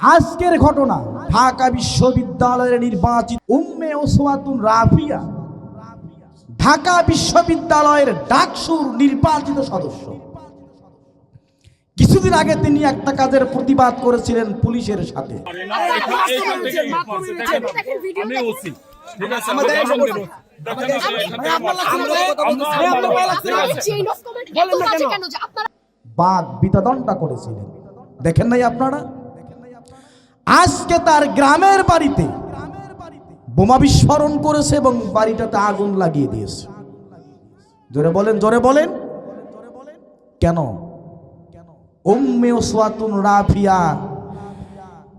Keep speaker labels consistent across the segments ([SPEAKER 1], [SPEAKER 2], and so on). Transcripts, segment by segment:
[SPEAKER 1] আজকের ঘটনা ঢাকা বিশ্ববিদ্যালয়ের নির্বাচিত উম্মে ওসওয়াতুন রাফিয়া ঢাকা বিশ্ববিদ্যালয়ের ডাকসুর নির্বাচিত সদস্য। কিছুদিন আগে তিনি একটা কাজের প্রতিবাদ করেছিলেন পুলিশের সাথে। বাদ বিতদনটা করেছিলেন। দেখেন নাই আপনারা? আজকে তার গ্রামের বাড়িতে বোমা বিস্ফোরণ করেছে এবং বাড়িটাতে আগুন লাগিয়ে দিয়েছে। জোরে বলেন জোরে বলেন। কেন? উম্মে ওসওয়াতুন রাফিয়া।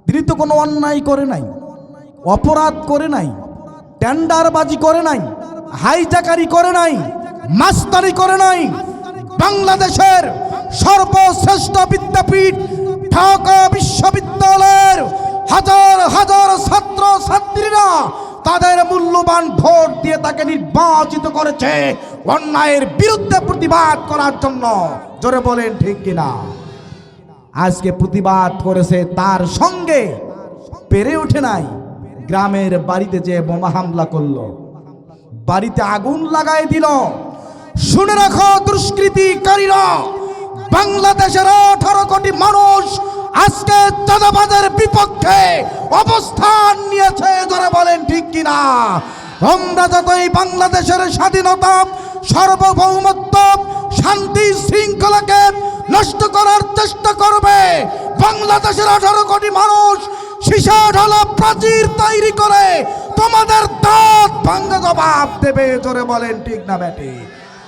[SPEAKER 1] তিনি তো কোনো অন্যায় করে নাই, অপরাধ করে নাই, টেন্ডারবাজি করে নাই, হাইজাকারি করে নাই মাস্তারি করে নাই। বাংলাদেশের সর্বশ্রেষ্ঠ বিদ্যাপীঠ ঢাকা মূল্যবান ভোট দিয়ে তাকে নির্বাচিত করেছে অন্যায়ের বিরুদ্ধে প্রতিবাদ করার জন্য। জোরে বলেন ঠিক কিনা? আজকে প্রতিবাদ করেছে তার সঙ্গে পেরে ওঠে নাই গ্রামের বাড়িতে যে বোমা হামলা করল। বাড়িতে আগুন লাগাই দিল। শুনে রাখো দুষ্কৃতিকারীরা, বাংলাদেশের আঠারো কোটি মানুষ আজকে চাঁদাবাজের বিপক্ষে অবস্থান নিয়েছে ধরে বলেন, ঠিক কিনা? আমরা যতই বাংলাদেশের স্বাধীনতা, সার্বভৌমত্ব, শান্তি শৃঙ্খলাকে নষ্ট করার চেষ্টা করবে, বাংলাদেশের আঠারো কোটি মানুষ সীসা ঢালা প্রাচীর তৈরি করে তোমাদের দাঁত ভাঙ্গা জবাব দেবে জোরে বলেন, ঠিক না, ব্যাটি?